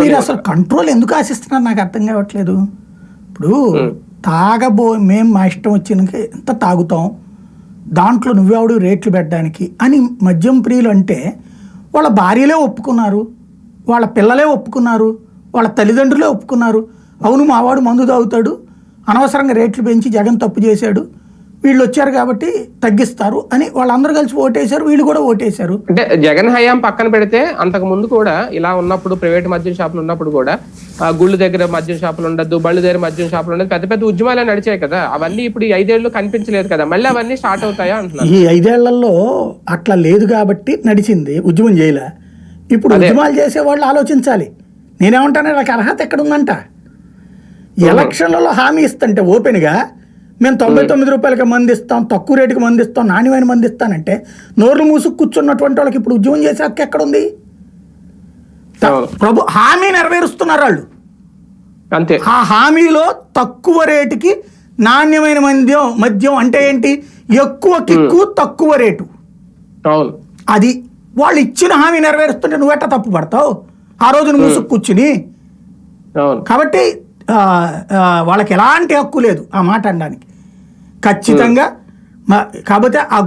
మీరు అసలు కంట్రోల్ ఎందుకు ఆశిస్తున్నారు? నాకు అర్థం కావట్లేదు. ఇప్పుడు తాగబో మేము మా ఇష్టం వచ్చిన ఎంత తాగుతాం? దాంట్లో నువ్వెవడు రేట్లు పెట్టడానికి అని మద్యం ప్రియులు అంటే వాళ్ళ భార్యలే ఒప్పుకున్నారు వాళ్ళ పిల్లలే ఒప్పుకున్నారు వాళ్ళ తల్లిదండ్రులే ఒప్పుకున్నారు. అవును మావాడు మందు తాగుతాడు అనవసరంగా రేట్లు పెంచి జగన్ తప్పు చేశాడు. వీళ్ళు వచ్చారు కాబట్టి తగ్గిస్తారు అని వాళ్ళందరూ కలిసి ఓటేశారు వీళ్ళు కూడా ఓటేశారు. అంటే జగన్ హయాం పక్కన పెడితే అంతకు ముందు కూడా ఇలా ఉన్నప్పుడు ప్రైవేట్ మద్యం షాపులు ఉన్నప్పుడు కూడా ఆ, గుళ్ళు దగ్గర మద్యం షాపులు ఉండద్దు బళ్ళు దగ్గర మద్యం షాపులు ఉండదు పెద్ద పెద్ద ఉద్యమాలు నడిచాయి కదా. అవన్నీ ఇప్పుడు ఈ ఐదేళ్ళు కనిపించలేదు కదా. మళ్ళీ అవన్నీ స్టార్ట్ అవుతాయా అంటున్నారు. ఈ ఐదేళ్ళలో అట్లా లేదు కాబట్టి నడిచింది ఉద్యమం చేయలే. ఇప్పుడు ఉద్యమాలు చేసే వాళ్ళు ఆలోచించాలి. నేనేమంటాను నాకు అర్హత ఎక్కడ ఉందంట ఎలక్షన్లలో హామీ ఇస్తుంటే ఓపెన్గా మేము తొంభై తొమ్మిది రూపాయలకి మంది ఇస్తాం తక్కువ రేటుకి మంది ఇస్తాం నాణ్యమైన మంది ఇస్తానంటే నోర్లు మూసుకు కూర్చున్నటువంటి వాళ్ళకి ఇప్పుడు ఉద్యమం చేసే హక్కు ఎక్కడుంది. ప్రభు హామీ నెరవేరుస్తున్నారు వాళ్ళు. అంతే. ఆ హామీలో తక్కువ రేటుకి నాణ్యమైన మద్యం మద్యం అంటే ఏంటి? ఎక్కువ కిక్కు తక్కువ రేటు. అవును. అది వాళ్ళు ఇచ్చిన హామీ నెరవేరుస్తుంటే నువ్వెట్టా తప్పు పడతావు? ఆ రోజు నువ్వు మూసుకు కూర్చుని. కాబట్టి వాళ్ళకి ఎలాంటి హక్కు లేదు ఆ మాట అనడానికి. ఖచ్చితంగా మ- కాకపోతే ఆ